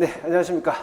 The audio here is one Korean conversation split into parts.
네, 안녕하십니까.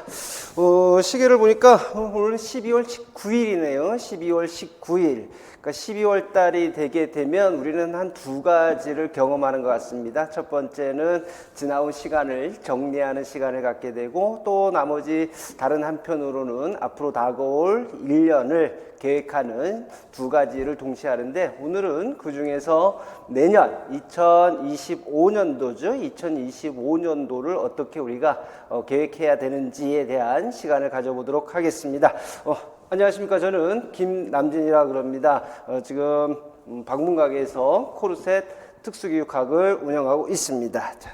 어, 시계를 보니까 어, 오늘 12월 19일이네요. 12월 19일. 그러니까 12월 달이 되게 되면 우리는 한 두 가지를 경험하는 것 같습니다. 첫 번째는 지나온 시간을 정리하는 시간을 갖게 되고 또 나머지 다른 한편으로는 앞으로 다가올 1년을 계획하는 두 가지를 동시에 하는데 오늘은 그 중에서 내년 2025년도죠. 2025년도를 어떻게 우리가 어, 계획해야 되는지에 대한 시간을 가져보도록 하겠습니다. 어, 안녕하십니까. 저는 김남진이라 그럽니다. 어, 지금 음, 방문각에서 코르셋 특수교육학을 운영하고 있습니다. 자,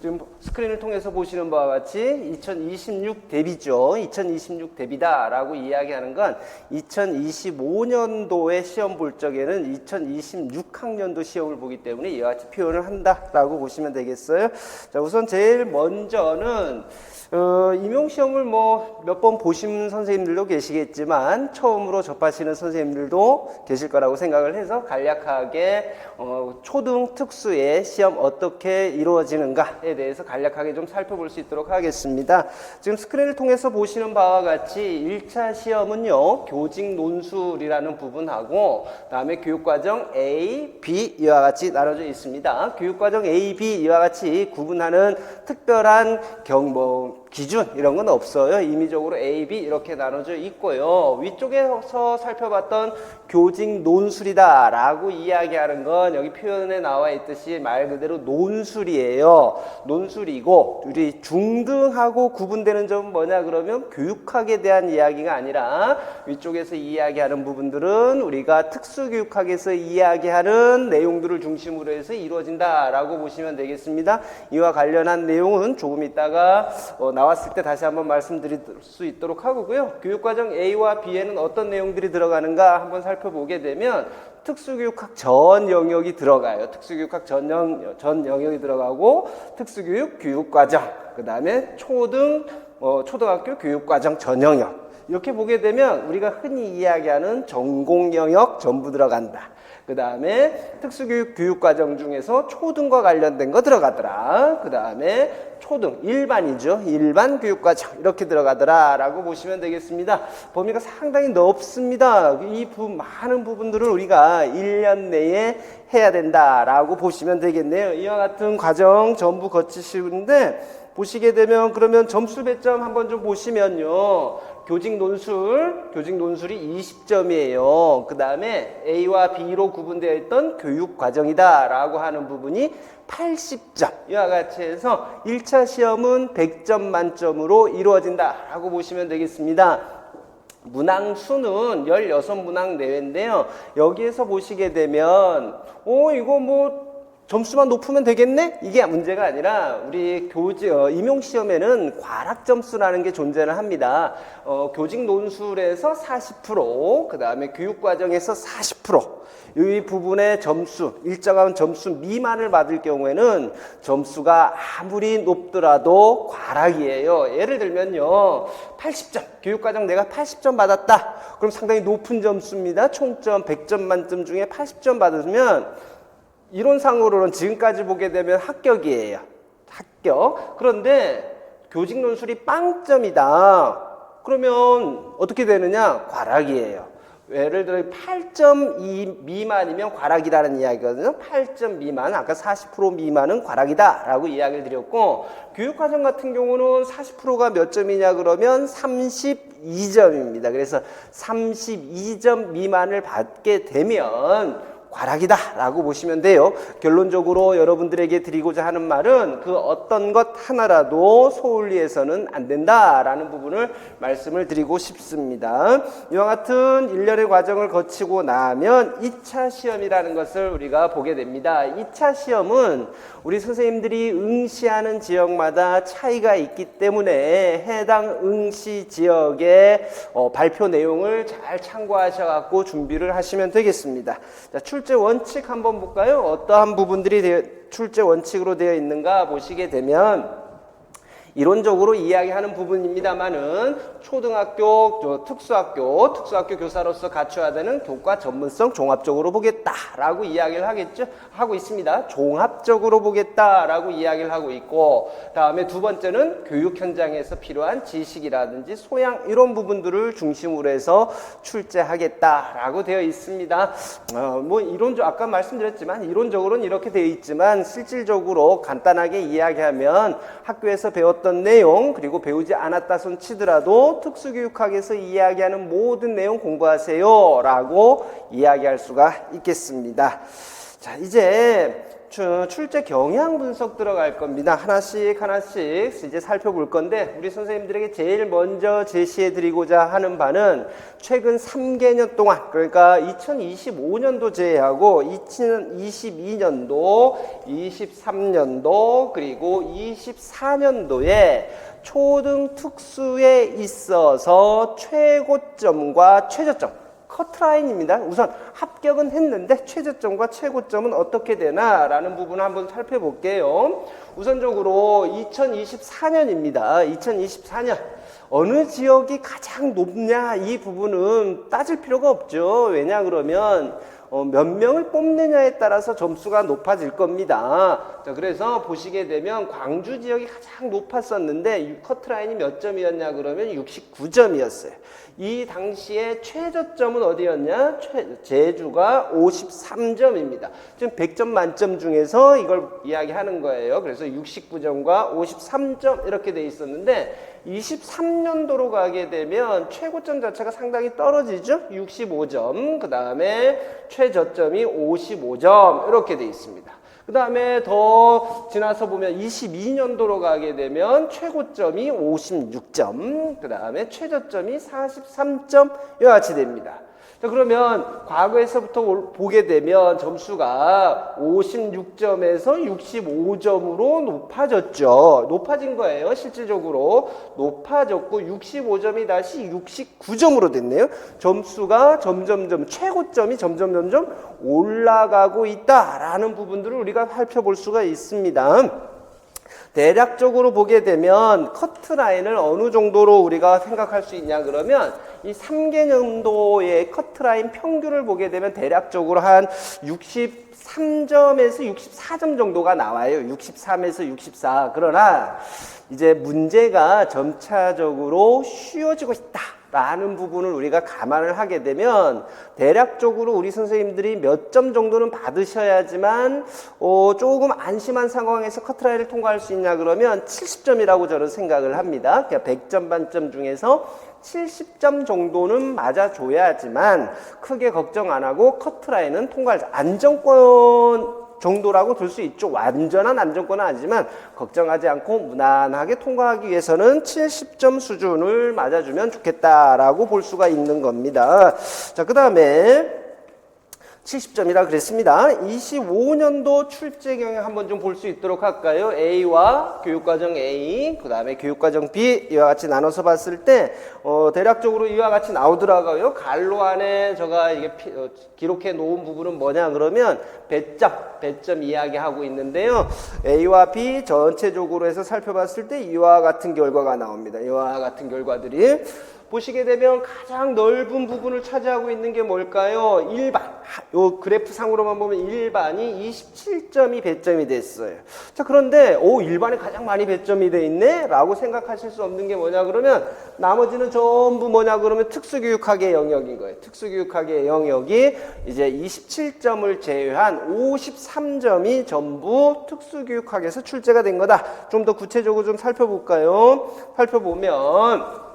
지금 스크린을 통해서 보시는 바와 같이 2026 대비죠. 2026 대비다라고 이야기하는 건 2025년도에 시험 볼 적에는 2026학년도 시험을 보기 때문에 이와 같이 표현을 한다라고 보시면 되겠어요. 자, 우선 제일 먼저는 어, 임용 시험을 뭐 몇 번 보신 선생님들도 계시겠지만 처음으로 접하시는 선생님들도 계실 거라고 생각을 해서 간략하게 어, 초등 특수의 시험 어떻게 이루어지는가 에 대해서 간략하게 좀 살펴볼 수 있도록 하겠습니다. 지금 스크린을 통해서 보시는 바와 같이 1차 시험은요 교직 논술이라는 부분하고 그 다음에 교육과정 A, B 이와 같이 나눠져 있습니다. 교육과정 A, B 이와 같이 구분하는 특별한 경 뭐 기준 이런 건 없어요. 임의적으로 A, B 이렇게 나눠져 있고요. 위쪽에서 살펴봤던 교직 논술이다라고 이야기하는 건 여기 표현에 나와 있듯이 말 그대로 논술이에요. 논술이고 우리 중등하고 구분되는 점은 뭐냐 그러면 교육학에 대한 이야기가 아니라 위쪽에서 이야기하는 부분들은 우리가 특수교육학에서 이야기하는 내용들을 중심으로 해서 이루어진다라고 보시면 되겠습니다. 이와 관련한 내용은 조금 있다가 어, 나왔을 때 다시 한번 말씀드릴 수 있도록 하고요. 교육과정 A와 B에는 어떤 내용들이 들어가는가 한번 살펴보게 되면 특수교육학 전 영역이 들어가요. 특수교육학 전, 영, 전 영역이 들어가고 특수교육 교육과정, 그 다음에 초등 어, 초등학교 교육과정 전 영역 이렇게 보게 되면 우리가 흔히 이야기하는 전공 영역 전부 들어간다. 그 다음에 특수교육 교육과정 중에서 초등과 관련된 거 들어가더라. 그 다음에 초등 일반이죠. 일반 교육과정 이렇게 들어가더라라고 보시면 되겠습니다. 범위가 상당히 넓습니다. 이 부, 많은 부분들을 우리가 1년 내에 해야 된다라고 보시면 되겠네요. 이와 같은 과정 전부 거치시는데 보시게 되면 그러면 점수 배점 한번 좀 보시면요. 교직 논술, 교직 논술이 20점이에요. 그 다음에 A와 B로 구분되어 있던 교육 과정이다라고 하는 부분이 80점. 이와 같이 해서 1차 시험은 100점 만점으로 이루어진다라고 보시면 되겠습니다. 문항 수는 16문항 내외인데요. 여기에서 보시게 되면, 어, 이거 뭐, 점수만 높으면 되겠네? 이게 문제가 아니라 우리 교직 어, 임용 시험에는 과락 점수라는 게 존재를 합니다. 어, 교직 논술에서 40%, 그 다음에 교육 과정에서 40%. 이 부분의 점수, 일정한 점수 미만을 받을 경우에는 점수가 아무리 높더라도 과락이에요. 예를 들면요. 80점, 교육 과정 내가 80점 받았다. 그럼 상당히 높은 점수입니다. 총점 100점 만점 중에 80점 받으면 이론상으로는 지금까지 보게 되면 합격이에요. 합격. 그런데 교직 논술이 빵점이다. 그러면 어떻게 되느냐? 과락이에요. 예를 들어 8.2 미만이면 과락이라는 이야기거든요. 8점 미만, 아까 40% 미만은 과락이다라고 이야기를 드렸고 교육과정 같은 경우는 40%가 몇 점이냐 그러면 32점입니다. 그래서 32점 미만을 받게 되면 과락이다 라고 보시면 돼요. 결론적으로 여러분들에게 드리고자 하는 말은 그 어떤 것 하나라도 소홀히해서는 안 된다 라는 부분을 말씀을 드리고 싶습니다. 이와 같은 일련의 과정을 거치고 나면 2차 시험이라는 것을 우리가 보게 됩니다. 2차 시험은 우리 선생님들이 응시하는 지역마다 차이가 있기 때문에 해당 응시 지역의 어, 발표 내용을 잘 참고하셔갖고 준비를 하시면 되겠습니다. 자, 출제 원칙 한번 볼까요? 어떠한 부분들이 출제 원칙으로 되어 있는가 보시게 되면 이론적으로 이야기하는 부분입니다만은 초등학교, 저 특수학교, 특수학교 교사로서 갖춰야 되는 교과 전문성 종합적으로 보겠다라고 이야기를 하겠죠. 하고 있습니다. 종합적으로 보겠다라고 이야기를 하고 있고, 다음에 두 번째는 교육 현장에서 필요한 지식이라든지 소양 이런 부분들을 중심으로 해서 출제하겠다라고 되어 있습니다. 어, 뭐 이론적 아까 말씀드렸지만 이론적으로는 이렇게 되어 있지만 실질적으로 간단하게 이야기하면 학교에서 배웠 던 내용 그리고 배우지 않았다 손 치더라도 특수교육학에서 이야기하는 모든 내용 공부하세요라고 이야기할 수가 있겠습니다. 자, 이제 추- 출제 경향 분석 들어갈 겁니다. 하나씩 하나씩 이제 살펴볼 건데 우리 선생님들에게 제일 먼저 제시해 드리고자 하는 바는 최근 3개년 동안 그러니까 2025년도 제외하고 2022년도, 23년도 그리고 24년도에 초등 특수에 있어서 최고점과 최저점 커트라인입니다. 우선 합격은 했는데 최저점과 최고점은 어떻게 되나라는 부분을 한번 살펴볼게요. 우선적으로 2024년입니다. 2024년 어느 지역이 가장 높냐 이 부분은 따질 필요가 없죠. 왜냐 그러면 어, 몇 명을 뽑느냐에 따라서 점수가 높아질 겁니다. 자, 그래서 보시게 되면 광주 지역이 가장 높았었는데 커트라인이 몇 점이었냐 그러면 69점이었어요. 이 당시에 최저점은 어디였냐? 최, 제주가 53점입니다. 지금 100점 만점 중에서 이걸 이야기하는 거예요. 그래서 69점과 53점 이렇게 돼 있었는데 23년도로 가게 되면 최고점 자체가 상당히 떨어지죠. 65점. 그 다음에 최저점이 55점 이렇게 돼 있습니다. 그 다음에 더 지나서 보면 22년도로 가게 되면 최고점이 56점, 그 다음에 최저점이 43점 이와 같이 됩니다. 자, 그러면 과거에서부터 올- 보게 되면 점수가 56점에서 65점으로 높아졌죠. 높아진 거예요, 실질적으로. 높아졌고 65점이 다시 69점으로 됐네요. 점수가 점점점 최고점이 점점 점점 올라가고 있다라는 부분들을 우리가 살펴볼 수가 있습니다. 대략적으로 보게 되면 커트 라인을 어느 정도로 우리가 생각할 수 있냐 그러면 이 3개년도의 커트 라인 평균을 보게 되면 대략적으로 한 63점에서 64점 정도가 나와요. 63에서 64. 그러나 이제 문제가 점차적으로 쉬워지고 있다. 라는 부분을 우리가 감안을 하게 되면 대략적으로 우리 선생님들이 몇 점 정도는 받으셔야지만 어, 조금 안심한 상황에서 커트라인을 통과할 수 있냐 그러면 70점이라고 저는 생각을 합니다. 그러니까 100점 만점 중에서 70점 정도는 맞아줘야지만 크게 걱정 안 하고 커트라인은 통과할 수- 안정권 정도라고 들 수 있죠. 완전한 안정권은 아니지만 걱정하지 않고 무난하게 통과하기 위해서는 70점 수준을 맞아주면 좋겠다라고 볼 수가 있는 겁니다. 자, 그 다음에 70점이라 그랬습니다. 25년도 출제 경향 한번 좀 볼 수 있도록 할까요? A와 교육과정 A, 그 다음에 교육과정 B 이와 같이 나눠서 봤을 때 어, 대략적으로 이와 같이 나오더라고요. 갈로 안에 제가 이게 피- 어, 기록해 놓은 부분은 뭐냐 그러면 배점, 배점 이야기하고 있는데요. A와 B 전체적으로 해서 살펴봤을 때 이와 같은 결과가 나옵니다. 이와 같은 결과들이 보시게 되면 가장 넓은 부분을 차지하고 있는 게 뭘까요? 일반. 하- 요 그래프 상으로만 보면 일반이 27점이 배점이 됐어요. 자, 그런데 오, 일반이 가장 많이 배점이 돼 있네? 라고 생각하실 수 없는 게 뭐냐 그러면 나머지는 전부 뭐냐 그러면 특수교육학의 영역인 거예요. 특수교육학의 영역이 이제 27점을 제외한 53점이 전부 특수교육학에서 출제가 된 거다. 좀 더 구체적으로 좀 살펴볼까요? 살펴보면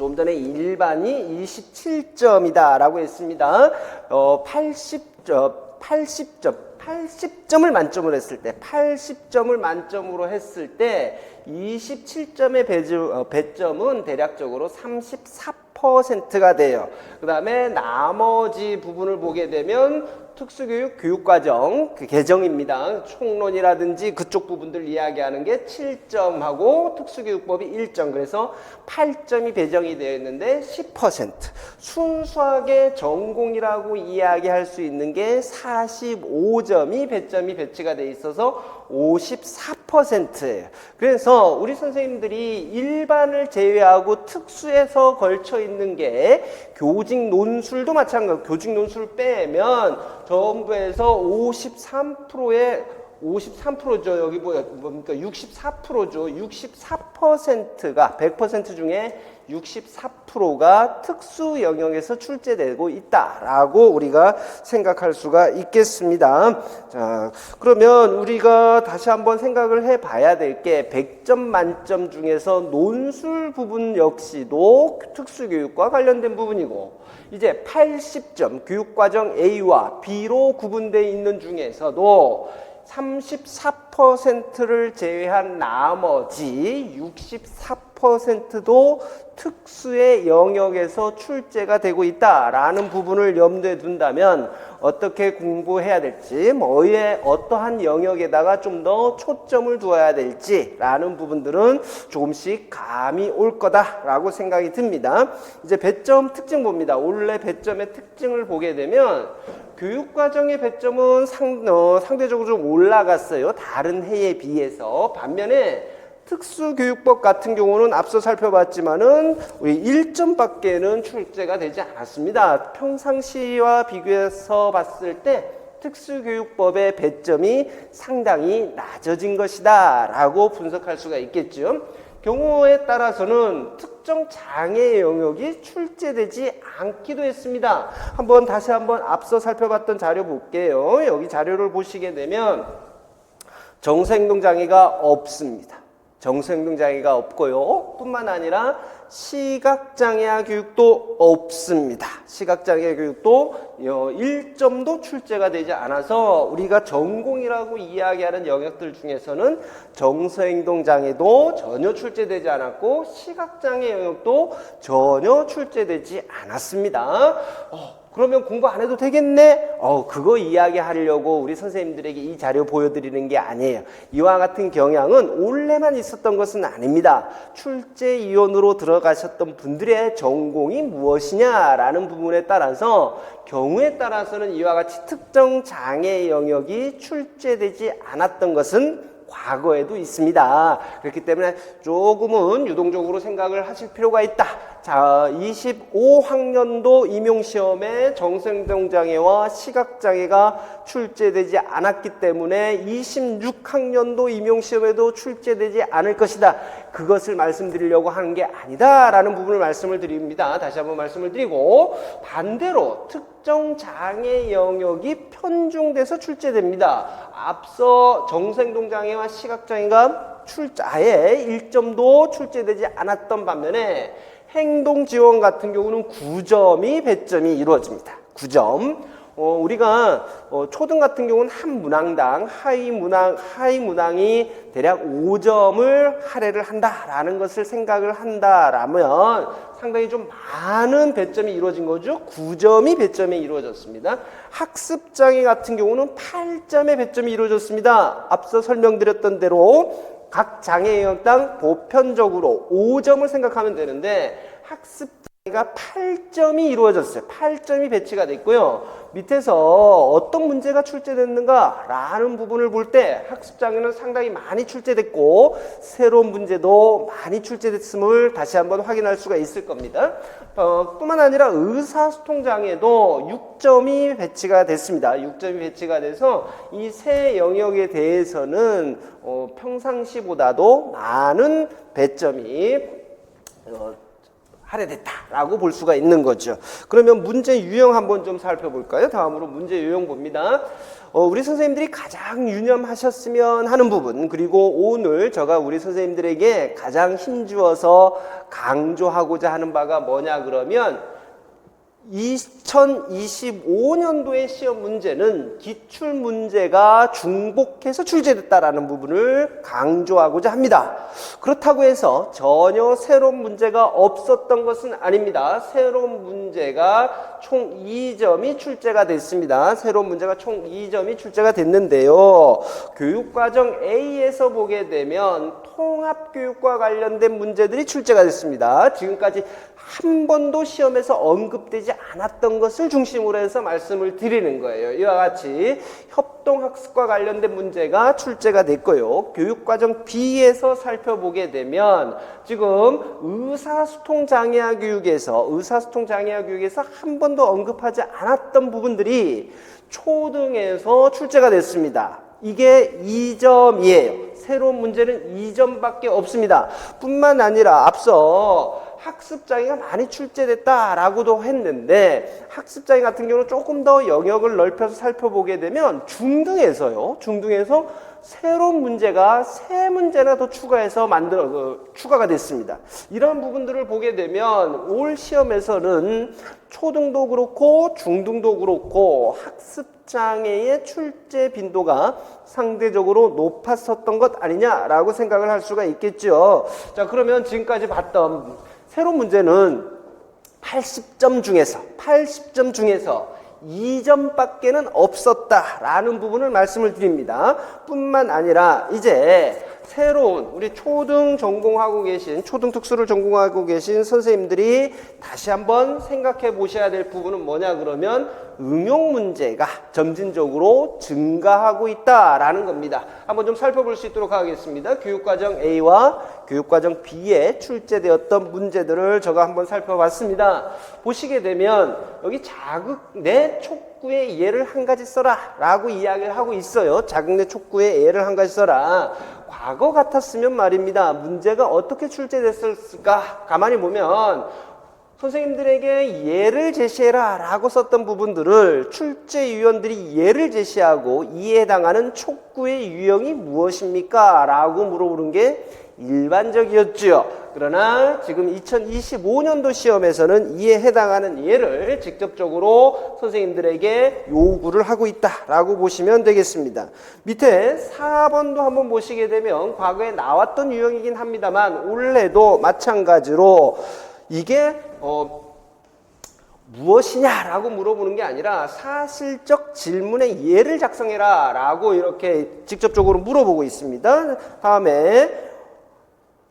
좀 전에 일반이 27점이다라고 했습니다. 어, 80점, 80점, 80점을 만점으로 했을 때, 80점을 만점으로 했을 때 27점의 배점, 어, 배점은 대략적으로 34%가 돼요. 그 다음에 나머지 부분을 보게 되면 특수교육 교육과정 그 개정입니다. 총론이라든지 그쪽 부분들 이야기하는 게 7점하고 특수교육법이 1점 그래서 8점이 배정이 되어 있는데 10% 순수하게 전공이라고 이야기할 수 있는 게 45점이 배점이 배치가 돼 있어서 54%예요. 그래서 우리 선생님들이 일반을 제외하고 특수에서 걸쳐 있는 게 교직 논술도 마찬가지. 교직 논술 빼면 전부에서 53%의 53%죠. 여기 뭐야, 뭡니까? 64%죠. 64%가 100% 중에 64%가 특수 영역에서 출제되고 있다라고 우리가 생각할 수가 있겠습니다. 자, 그러면 우리가 다시 한번 생각을 해 봐야 될 게 100점 만점 중에서 논술 부분 역시도 특수 교육과 관련된 부분이고 이제 80점 교육 과정 A와 B로 구분되어 있는 중에서도 34%를 제외한 나머지 64% 도 특수의 영역에서 출제가 되고 있다라는 부분을 염두에 둔다면 어떻게 공부해야 될지 뭐에 어떠한 영역에다가 좀 더 초점을 두어야 될지라는 부분들은 조금씩 감이 올 거다라고 생각이 듭니다. 이제 배점 특징 봅니다. 올해 배점의 특징을 보게 되면 교육과정의 배점은 상, 어, 상대적으로 좀 올라갔어요. 다른 해에 비해서. 반면에 특수교육법 같은 경우는 앞서 살펴봤지만은 우리 1점밖에는 출제가 되지 않았습니다. 평상시와 비교해서 봤을 때 특수교육법의 배점이 상당히 낮아진 것이다 라고 분석할 수가 있겠죠. 경우에 따라서는 특정 장애 영역이 출제되지 않기도 했습니다. 한번 다시 한번 앞서 살펴봤던 자료 볼게요. 여기 자료를 보시게 되면 정서행동 장애가 없습니다. 정서행동 장애가 없고요. 뿐만 아니라 시각장애아 교육도 없습니다. 시각장애 교육도 1점도 출제가 되지 않아서 우리가 전공이라고 이야기하는 영역들 중에서는 정서행동 장애도 전혀 출제되지 않았고 시각장애 영역도 전혀 출제되지 않았습니다. 어, 그러면 공부 안 해도 되겠네? 어, 그거 이야기하려고 우리 선생님들에게 이 자료 보여드리는 게 아니에요. 이와 같은 경향은 올해만 있었던 것은 아닙니다. 출제위원으로 들어가셨던 분들의 전공이 무엇이냐라는 부분에 따라서 경우에 따라서는 이와 같이 특정 장애 영역이 출제되지 않았던 것은 과거에도 있습니다. 그렇기 때문에 조금은 유동적으로 생각을 하실 필요가 있다. 자, 25학년도 임용시험에 정생동장애와 시각장애가 출제되지 않았기 때문에 26학년도 임용시험에도 출제되지 않을 것이다. 그것을 말씀드리려고 하는 게 아니다라는 부분을 말씀을 드립니다. 다시 한번 말씀을 드리고 반대로 특정 장애 영역이 편중돼서 출제됩니다. 앞서 정생동 장애와 시각장애가 출 아예 1점도 출제되지 않았던 반면에 행동 지원 같은 경우는 9점이 배점이 이루어집니다. 9점. 어, 우리가 어, 초등 같은 경우는 한 문항당 하위 문항 하위 문항이 대략 5점을 할애를 한다라는 것을 생각을 한다라면 상당히 좀 많은 배점이 이루어진 거죠. 9점이 배점이 이루어졌습니다. 학습 장애 같은 경우는 8점의 배점이 이루어졌습니다. 앞서 설명드렸던 대로 각 장애 영역당 보편적으로 5점을 생각하면 되는데 학습 가 8점이 이루어졌어요. 8점이 배치가 됐고요. 밑에서 어떤 문제가 출제됐는가라는 부분을 볼 때 학습 장애는 상당히 많이 출제됐고 새로운 문제도 많이 출제됐음을 다시 한번 확인할 수가 있을 겁니다. 어, 뿐만 아니라 의사소통 장애도 6점이 배치가 됐습니다. 6점이 배치가 돼서 이 세 영역에 대해서는 어, 평상시보다도 많은 배점이 어, 할애됐다라고 볼 수가 있는 거죠. 그러면 문제 유형 한번 좀 살펴볼까요? 다음으로 문제 유형 봅니다. 어, 우리 선생님들이 가장 유념하셨으면 하는 부분 그리고 오늘 제가 우리 선생님들에게 가장 힘주어서 강조하고자 하는 바가 뭐냐 그러면 2025년도의 시험 문제는 기출 문제가 중복해서 출제됐다라는 부분을 강조하고자 합니다. 그렇다고 해서 전혀 새로운 문제가 없었던 것은 아닙니다. 새로운 문제가 총 2점이 출제가 됐습니다. 새로운 문제가 총 2점이 출제가 됐는데요. 교육과정 A에서 보게 되면 통합교육과 관련된 문제들이 출제가 됐습니다. 지금까지 한 번도 시험에서 언급되지 않았던 것을 중심으로 해서 말씀을 드리는 거예요. 이와 같이 협동학습과 관련된 문제가 출제가 됐고요. 교육과정 B에서 살펴보게 되면 지금 의사소통 장애아 교육에서 의사소통 장애아 교육에서 한 번도 언급하지 않았던 부분들이 초등에서 출제가 됐습니다. 이게 2점이에요. 새로운 문제는 2점밖에 없습니다. 뿐만 아니라 앞서 학습장애가 많이 출제됐다라고도 했는데 학습장애 같은 경우는 조금 더 영역을 넓혀서 살펴보게 되면 중등에서요. 중등에서 새로운 문제가 세 문제나 더 추가해서 만들어 어, 추가가 됐습니다. 이런 부분들을 보게 되면 올 시험에서는 초등도 그렇고 중등도 그렇고 학습 장애의 출제 빈도가 상대적으로 높았었던 것 아니냐라고 생각을 할 수가 있겠죠. 자, 그러면 지금까지 봤던 새로운 문제는 80점 중에서 80점 중에서 2점밖에는 없었다라는 부분을 말씀을 드립니다. 뿐만 아니라 이제 새로운 우리 초등 전공하고 계신 초등 특수를 전공하고 계신 선생님들이 다시 한번 생각해 보셔야 될 부분은 뭐냐 그러면 응용 문제가 점진적으로 증가하고 있다라는 겁니다. 한번 좀 살펴볼 수 있도록 하겠습니다. 교육과정 A와 교육과정 B에 출제되었던 문제들을 제가 한번 살펴봤습니다. 보시게 되면 여기 자극 내 촉구의 예를 한 가지 써라 라고 이야기를 하고 있어요. 자극 내 촉구의 예를 한 가지 써라. 과거 같았으면 말입니다. 문제가 어떻게 출제됐을까? 가만히 보면 선생님들에게 예를 제시해라 라고 썼던 부분들을 출제위원들이 예를 제시하고 이에 해당하는 촉구의 유형이 무엇입니까? 라고 물어보는 게 일반적이었죠. 그러나 지금 2025년도 시험에서는 이에 해당하는 예를 직접적으로 선생님들에게 요구를 하고 있다라고 보시면 되겠습니다. 밑에 4번도 한번 보시게 되면 과거에 나왔던 유형이긴 합니다만 올해도 마찬가지로 이게 어 무엇이냐라고 물어보는 게 아니라 사실적 질문의 예를 작성해라 라고 이렇게 직접적으로 물어보고 있습니다. 다음에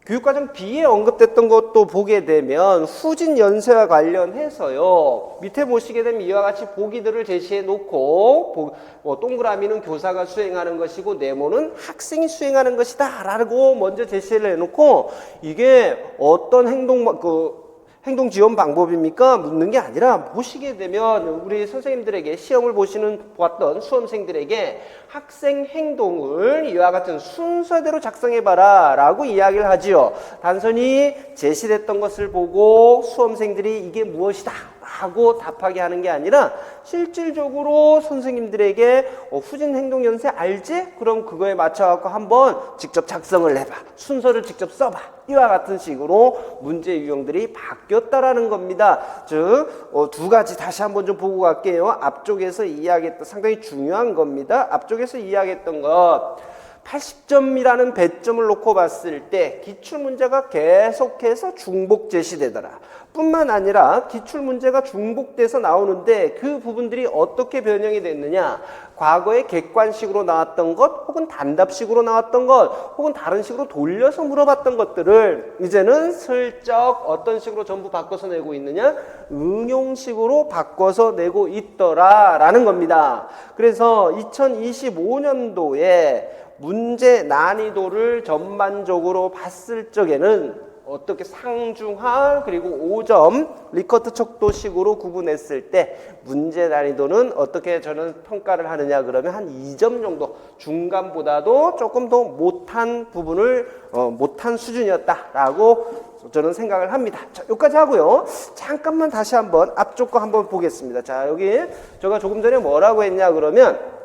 교육과정 B에 언급됐던 것도 보게 되면 후진 연세와 관련해서요. 밑에 보시게 되면 이와 같이 보기들을 제시해 놓고 뭐 동그라미는 교사가 수행하는 것이고 네모는 학생이 수행하는 것이다 라고 먼저 제시를 해 놓고 이게 어떤 행동 그 행동 지원 방법입니까? 묻는 게 아니라 보시게 되면 우리 선생님들에게 시험을 보시는 보았던 수험생들에게 학생 행동을 이와 같은 순서대로 작성해 봐라 라고 이야기를 하지요. 단순히 제시됐던 것을 보고 수험생들이 이게 무엇이다 하고 답하게 하는 게 아니라 실질적으로 선생님들에게 어, 후진 행동 연세 알지? 그럼 그거에 맞춰 갖고 한번 직접 작성을 해봐. 순서를 직접 써봐. 이와 같은 식으로 문제 유형들이 바뀌었다라는 겁니다. 즉, 어, 두 가지 다시 한번 좀 보고 갈게요. 앞쪽에서 이야기했던 상당히 중요한 겁니다. 앞쪽에서 이야기했던 것. 80점이라는 배점을 놓고 봤을 때 기출문제가 계속해서 중복 제시되더라. 뿐만 아니라 기출문제가 중복돼서 나오는데 그 부분들이 어떻게 변형이 됐느냐. 과거에 객관식으로 나왔던 것 혹은 단답식으로 나왔던 것 혹은 다른 식으로 돌려서 물어봤던 것들을 이제는 슬쩍 어떤 식으로 전부 바꿔서 내고 있느냐. 응용식으로 바꿔서 내고 있더라 라는 겁니다. 그래서 2025년도에 문제 난이도를 전반적으로 봤을 적에는 어떻게 상중하 그리고 5점 리커트 척도식으로 구분했을 때 문제 난이도는 어떻게 저는 평가를 하느냐 그러면 한 2점 정도 중간보다도 조금 더 못한 부분을 어, 못한 수준이었다라고 저는 생각을 합니다. 자, 여기까지 하고요. 잠깐만 다시 한번 앞쪽 거 한번 보겠습니다. 자, 여기 제가 조금 전에 뭐라고 했냐 그러면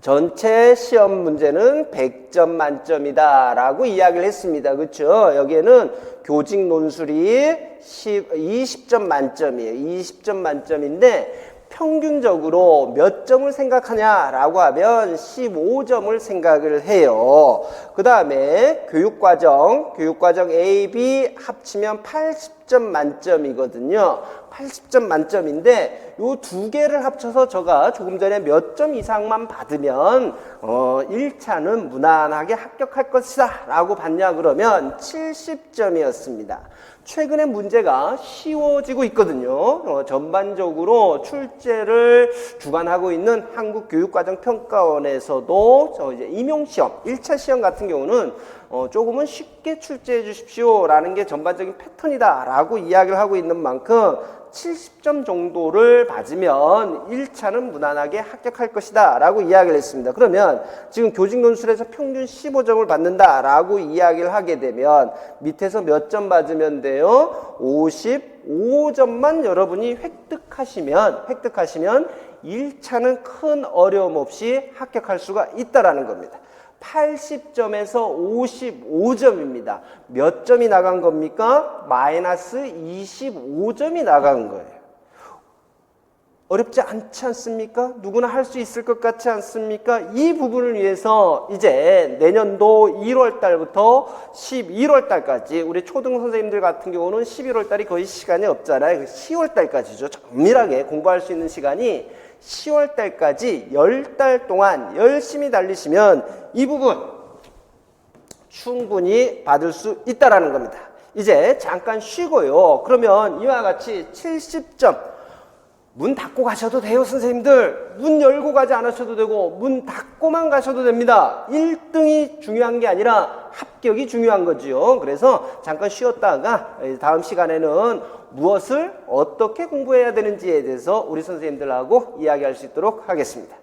전체 시험 문제는 100점 만점이다 라고 이야기를 했습니다. 그렇죠? 여기에는 교직 논술이 10, 20점 만점이에요. 20점 만점인데 평균적으로 몇 점을 생각하냐라고 하면 15점을 생각을 해요. 그 다음에 교육과정, 교육과정 A, B 합치면 80점 만점이거든요. 80점 만점인데 요 두 개를 합쳐서 제가 조금 전에 몇 점 이상만 받으면 어 1차는 무난하게 합격할 것이다 라고 봤냐 그러면 70점이었습니다. 최근에 문제가 쉬워지고 있거든요. 어, 전반적으로 출제를 주관하고 있는 한국교육과정평가원에서도 저 이제 임용시험, 1차 시험 같은 경우는 어, 조금은 쉽게 출제해 주십시오라는 게 전반적인 패턴이다라고 이야기를 하고 있는 만큼 70점 정도를 받으면 1차는 무난하게 합격할 것이다 라고 이야기를 했습니다. 그러면 지금 교직 논술에서 평균 15점을 받는다 라고 이야기를 하게 되면 밑에서 몇 점 받으면 돼요? 55점만 여러분이 획득하시면 획득하시면 1차는 큰 어려움 없이 합격할 수가 있다라는 겁니다. 80점에서 55점입니다. 몇 점이 나간 겁니까? 마이너스 25점이 나간 거예요. 어렵지 않지 않습니까? 누구나 할 수 있을 것 같지 않습니까? 이 부분을 위해서 이제 내년도 1월 달부터 11월 달까지 우리 초등 선생님들 같은 경우는 11월 달이 거의 시간이 없잖아요. 10월 달까지죠. 정밀하게 공부할 수 있는 시간이 10월 달까지 10달 동안 열심히 달리시면 이 부분 충분히 받을 수 있다라는 겁니다. 이제 잠깐 쉬고요. 그러면 이와 같이 70점 문 닫고 가셔도 돼요, 선생님들. 문 열고 가지 않으셔도 되고, 문 닫고만 가셔도 됩니다. 1등이 중요한 게 아니라 합격이 중요한 거지요. 그래서 잠깐 쉬었다가 다음 시간에는 무엇을 어떻게 공부해야 되는지에 대해서 우리 선생님들하고 이야기할 수 있도록 하겠습니다.